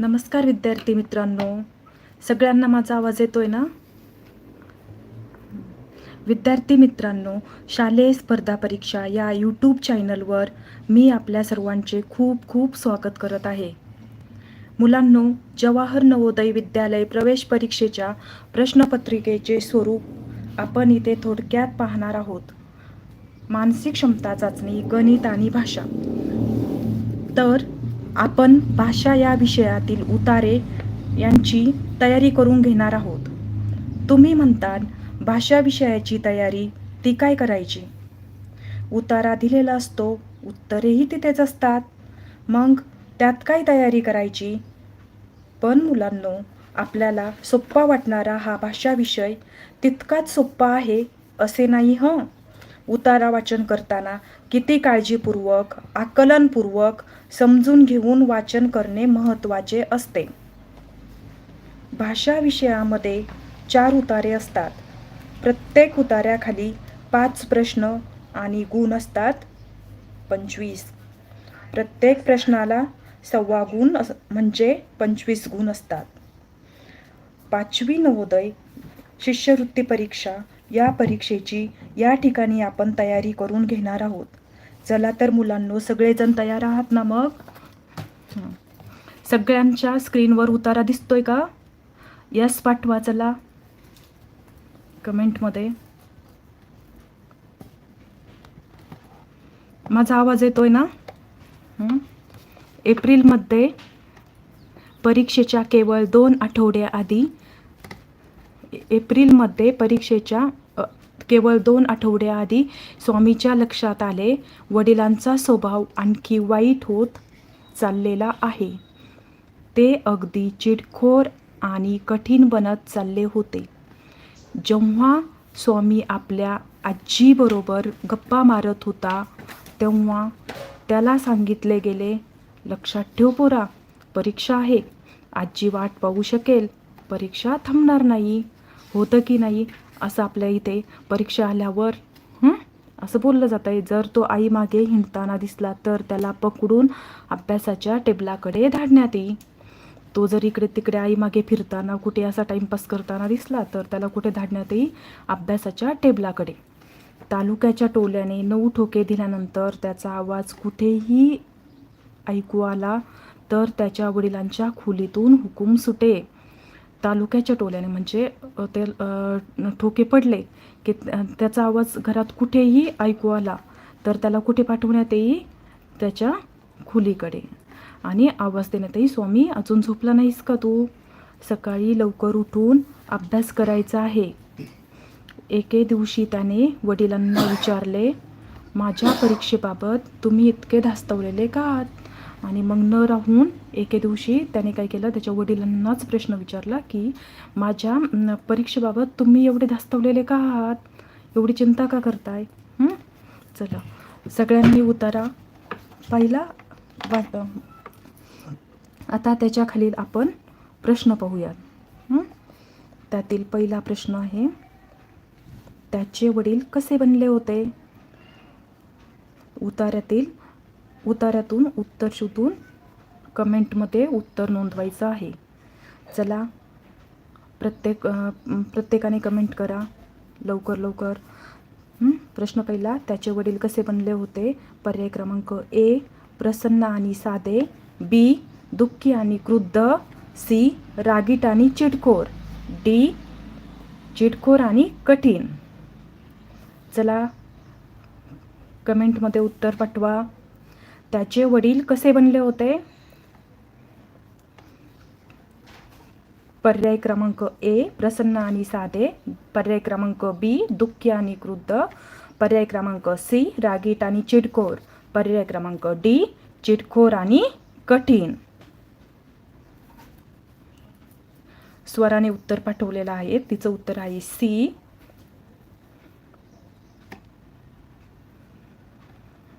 नमस्कार विद्यार्थी मित्रांनो. सगळ्यांना माझा आवाज येतोय ना? विद्यार्थी मित्रांनो शालेय स्पर्धा परीक्षा या यूट्यूब चॅनलवर मी आपल्या सर्वांचे खूप खूप स्वागत करत आहे. मुलांनो जवाहर नवोदय विद्यालय प्रवेश परीक्षेच्या प्रश्नपत्रिकेचे स्वरूप आपण इथे थोडक्यात पाहणार आहोत. मानसिक क्षमता चाचणी गणित आणि भाषा. तर आपण भाषा या विषयातील उतारे यांची तयारी करून घेणार आहोत. तुम्ही म्हणतात भाषा विषयाची तयारी ती काय करायची? उतारा दिलेला असतो उत्तरेही तिथेच असतात. मग त्यात काय तयारी करायची? पण मुलांनो आपल्याला सोप्पा वाटणारा हा भाषा विषय तितकाच सोप्पा आहे असे नाही हं? उतारा वाचन करताना किती काळजीपूर्वक आकलनपूर्वक समजून घेऊन वाचन करणे महत्त्वाचे असते. भाषा विषयामध्ये चार उतारे असतात. प्रत्येक उतार्याखाली पाच प्रश्न आणि गुण असतात. पंचवीस. प्रत्येक प्रश्नाला सव्वा गुण अस म्हणजे पंचवीस गुण असतात. पाचवी नवोदय शिष्यवृत्ती परीक्षा या परीक्षेची या ठिकाणी आपण तयारी करून घेणार आहोत. चला तर मुलांनो सगळेजण तयार आहात ना मग? सगळ्यांच्या स्क्रीनवर उतारा दिसतोय का? यस पाठवा चला. कमेंटमध्ये. माझा आवाज येतोय ना? एप्रिलमध्ये परीक्षेच्या केवळ दोन आठवड्याआधी एप्रिलमध्ये परीक्षेच्या केवळ दोन आठवड्याआधी स्वामीच्या लक्षात आले वडिलांचा स्वभाव आणखी वाईट होत चाललेला आहे. ते अगदी चिडखोर आणि कठीण बनत चालले होते. जेव्हा स्वामी आपल्या आजीबरोबर गप्पा मारत होता तेव्हा त्याला सांगितले गेले लक्षात ठेव पोरा परीक्षा आहे. आजी वाट पाहू शकेल. परीक्षा थांबणार नाही. होतं की नाही असं आपल्या इथे परीक्षा आल्यावर असं बोललं जातं आहे जर तो आई मागे हिंडताना दिसला तर त्याला पकडून अभ्यासाच्या टेबलाकडे धाडण्यात येईल. तो जर इकडे तिकडे आई मागे फिरताना कुठे असा टाइमपास करताना दिसला तर त्याला कुठे धाडण्यात येईल? अभ्यासाच्या टेबलाकडे. तालुक्याच्या टोल्याने नऊ ठोके दिल्यानंतर त्याचा आवाज कुठेही ऐकू आला तर त्याच्या वडिलांच्या खोलीतून हुकूम सुटे. तालुक्याच्या टोल्याने म्हणजे ते ठोके पडले की त्याचा आवाज घरात कुठेही ऐकू आला तर त्याला कुठे पाठवण्यात येईल? त्याच्या खुलीकडे. आणि आवाज देण्यात स्वामी अजून झोपला नाहीस का तू? सकाळी लवकर उठून अभ्यास करायचा आहे. एके दिवशी त्याने वडिलांना विचारले माझ्या परीक्षेबाबत तुम्ही इतके धास्तवलेले का आहात? आणि मग न राहून एके दिवशी त्याने काय केलं त्याच्या वडिलांनाच प्रश्न विचारला की माझ्या परीक्षेबाबत तुम्ही एवढे धास्तवलेले का आहात? एवढी चिंता का करताय? चला. सगळ्यांनी उतारा पहिला. वाट आता त्याच्या खालील आपण प्रश्न पाहूयात. त्यातील पहिला प्रश्न आहे त्याचे वडील कसे बनले होते? उतार्यातील उतार्यातून उत्तर शोधून कमेंटमध्ये उत्तर नोंदवायचं आहे. चला प्रत्येक प्रत्येकाने कमेंट करा. लवकर लवकर. प्रश्न पहिला त्याचे वडील कसे बनले होते? पर्याय क्रमांक ए प्रसन्न आणि साधे. बी दुःखी आणि क्रुद्ध. सी रागीट आणि चिडखोर. डी चिडखोर आणि कठीण. चला कमेंटमध्ये उत्तर पाठवा. त्याचे वडील कसे बनले होते? पर्याय क्रमांक ए प्रसन्न आणि साधे. पर्याय क्रमांक बी दुःखी आणि क्रुद्ध. पर्याय क्रमांक सी रागीट आणि चिडखोर. पर्याय क्रमांक डी चिडखोर आणि कठीण. स्वराने उत्तर पाठवलेलं आहे. तिचं उत्तर आहे सी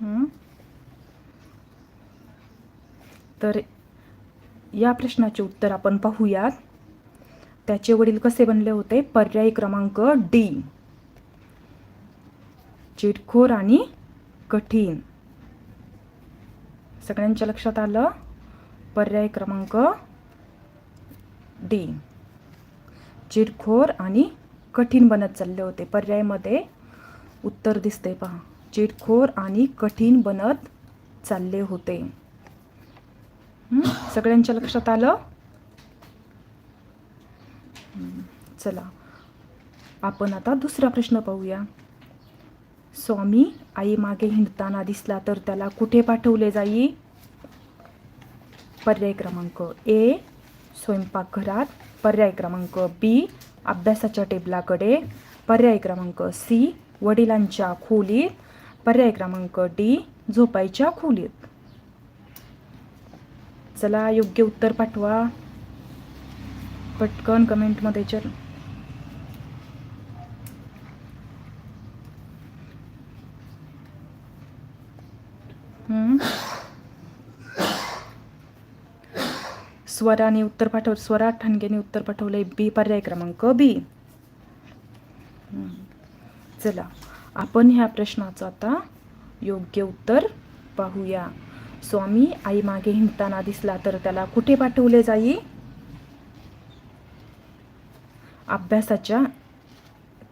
हं. तर या प्रश्नाचे उत्तर आपण पाहूयात. त्याचे वडील कसे बनले होते? पर्याय क्रमांक डी चिडखोर आणि कठीण. सगळ्यांच्या लक्षात आलं? पर्याय क्रमांक डी चिडखोर आणि कठीण बनत चालले होते. पर्यायमध्ये उत्तर दिसते पहा. चिडखोर आणि कठीण बनत चालले होते. सगळ्यांच्या लक्षात आलं? चला आपण आता दुसरा प्रश्न पाहूया. स्वामी आई मागे हिंडताना दिसला तर त्याला कुठे पाठवले जाई? पर्याय क्रमांक ए स्वयंपाकघरात. पर्याय क्रमांक बी अभ्यासाच्या टेबलाकडे. पर्याय क्रमांक सी वडिलांच्या खोलीत. पर्याय क्रमांक डी झोपायच्या खोलीत. चला योग्य उत्तर पाठवा. पटकन कमेंटमध्ये चल स्वराने उत्तर पाठव स्वरा ठणगेने उत्तर पाठवले बी पर्याय क्रमांक बी. चला आपण ह्या प्रश्नाचं आता योग्य उत्तर पाहूया. स्वामी आई मागे हिंडताना दिसला तर त्याला कुठे पाठवले जाई? अभ्यासाच्या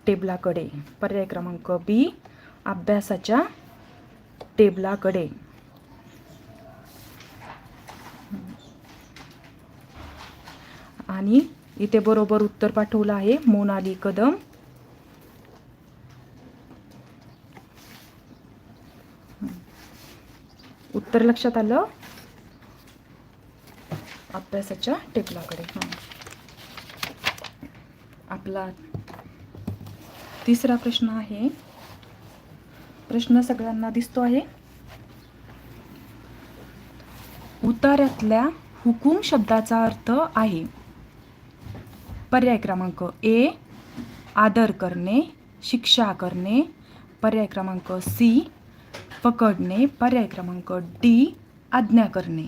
टेबलाकडे. पर्याय क्रमांक बी अभ्यासाच्या टेबलाकडे. आणि इथे बरोबर उत्तर पाठवलं आहे मोनाली कदम. उत्तर लक्षात आलं? अभ्यासाच्या टेबलाकडे हां. आपला तिसरा प्रश्न आहे. प्रश्न सगळ्यांना दिसतो आहे. उतार्यातल्या हुकूम शब्दाचा अर्थ आहे. पर्याय क्रमांक ए आदर करणे शिक्षा करणे. पर्याय क्रमांक सी पकडणे पर्याय क्रमांक डी आज्ञा करणे.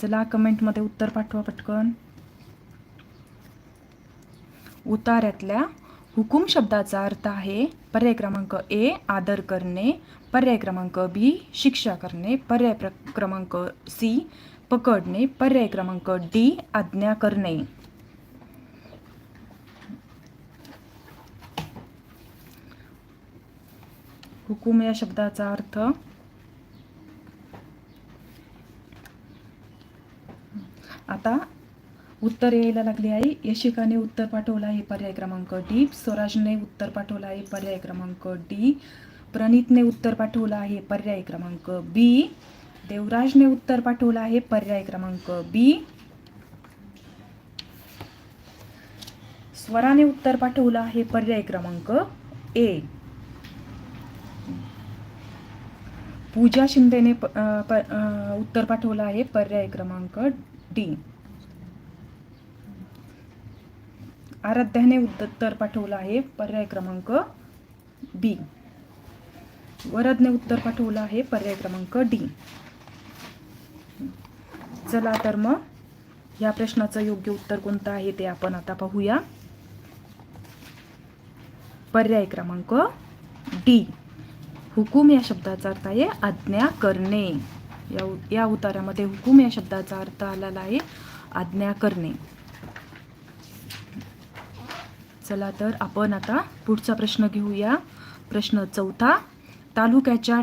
चला कमेंटमध्ये उत्तर पाठवा पटकन. उतार्यातल्या हुकूम शब्दाचा अर्थ आहे पर्याय क्रमांक ए आदर करणे पर्याय क्रमांक बी शिक्षा करणे पर्याय क्रमांक सी पकडणे पर्याय क्रमांक डी आज्ञा करणे. हुकूम या शब्दाचा अर्थ आता उत्तर यायला लागले आहे यशिकाने उत्तर पाठवलं आहे पर्याय क्रमांक डी स्वराजने उत्तर पाठवलं आहे पर्याय क्रमांक डी प्रणितने उत्तर पाठवलं आहे पर्याय क्रमांक बी देवराजने उत्तर पाठवलं आहे पर्याय क्रमांक बी स्वराने उत्तर पाठवलं आहे पर्याय क्रमांक ए पूजा शिंदेने प- अं, प- उत्तर पाठवलं आहे पर्याय क्रमांक डी. आराध्याने उत्तर पाठवलं आहे पर्याय क्रमांक बी. वरदने उत्तर पाठवलं आहे पर्याय क्रमांक डी. चला तर मग या प्रश्नाचं योग्य उत्तर कोणतं आहे ते आपण आता पाहूया. पर्याय क्रमांक डी. हुकूम या शब्दाचा अर्थ आहे आज्ञा करणे. या उ- या उतारामध्ये हुकूम या शब्दाचा अर्थ आलेला आहे आज्ञा करणे. चला तर आपण आता पुढचा प्रश्न घेऊया. प्रश्न चौथा तालुक्याच्या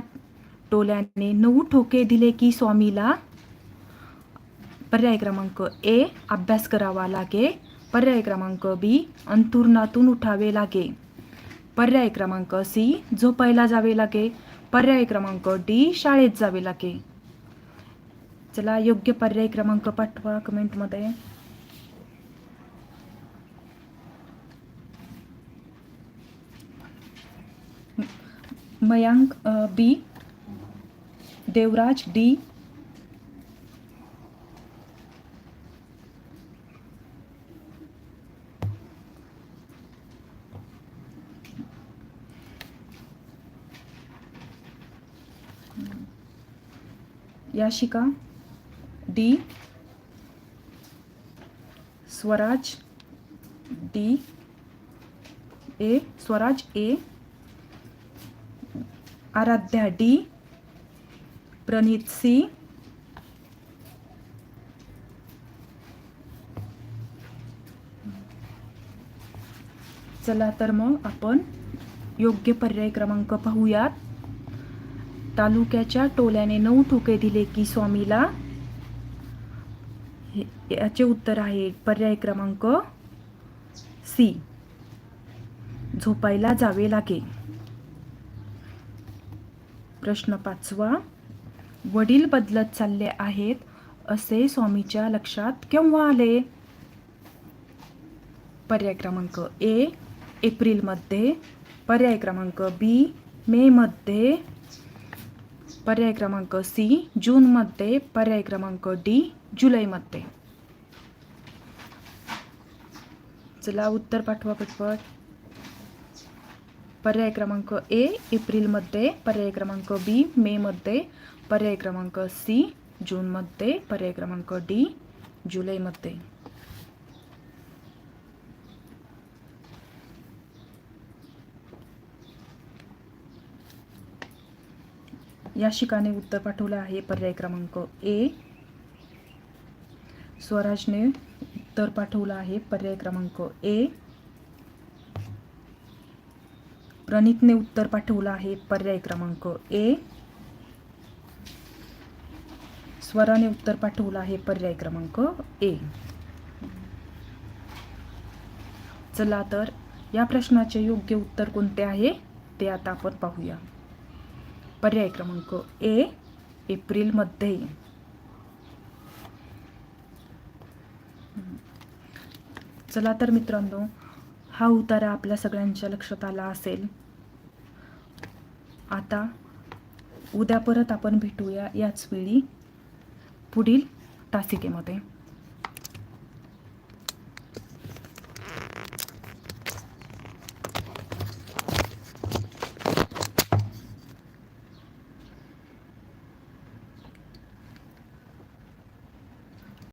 टोल्याने नऊ ठोके दिले की स्वामीला? पर्याय क्रमांक ए अभ्यास करावा लागे. पर्याय क्रमांक बी अंथुरणातून उठावे लागे. पर्याय क्रमांक सी झोपायला जावे लागे. पर्याय क्रमांक डी शाळेत जावे लागे. चला योग्य पर्याय क्रमांक पाठवा कमेंटमध्ये. Mayank B. Devraj D. Yashika D. Swaraj D. A. Swaraj A. Aaradhya D. Pranit C. चला तर मग आपण योग्य पर्याय क्रमांक पाहूयात. तालुक्याच्या टोल्याने नऊ ठोके दिले की स्वामीला. हे- याचे उत्तर आहे पर्याय क्रमांक सी. झोपायला जावे लागे. प्रश्न पाचवा. वडील बदलत चालले आहेत असे स्वामीच्या लक्षात केव्हा आले? पर्याय क्रमांक ए एप्रिलमध्ये. पर्याय क्रमांक बी मेमध्ये. पर्याय क्रमांक सी जूनमध्ये पर्याय क्रमांक डी जुलैमध्ये चला उत्तर पाठवा पटपट. पर्याय क्रमांक ए एप्रिलमध्ये पर्याय क्रमांक बी मेमध्ये पर्याय क्रमांक सी जूनमध्ये पर्याय क्रमांक डी जुलैमध्ये या शिकाने उत्तर पाठवलं आहे. पर्याय क्रमांक ए. स्वराजने उत्तर पाठवलं आहे. पर्याय क्रमांक ए. प्रणितने उत्तर पाठवलं आहे. पर्याय क्रमांक ए. स्वराने उत्तर पाठवलं आहे. पर्याय क्रमांक ए. चला तर या प्रश्नाचे योग्य उत्तर कोणते आहे? ते आता आपण पाहूया. पर्याय क्रमांक ए एप्रिलमध्ये. चला तर मित्रांनो हा उतारा आपल्या सगळ्यांच्या लक्षात आला असेल. आता उद्या परत आपण भेटूया याच वेळी पुढील तासिकेमध्ये.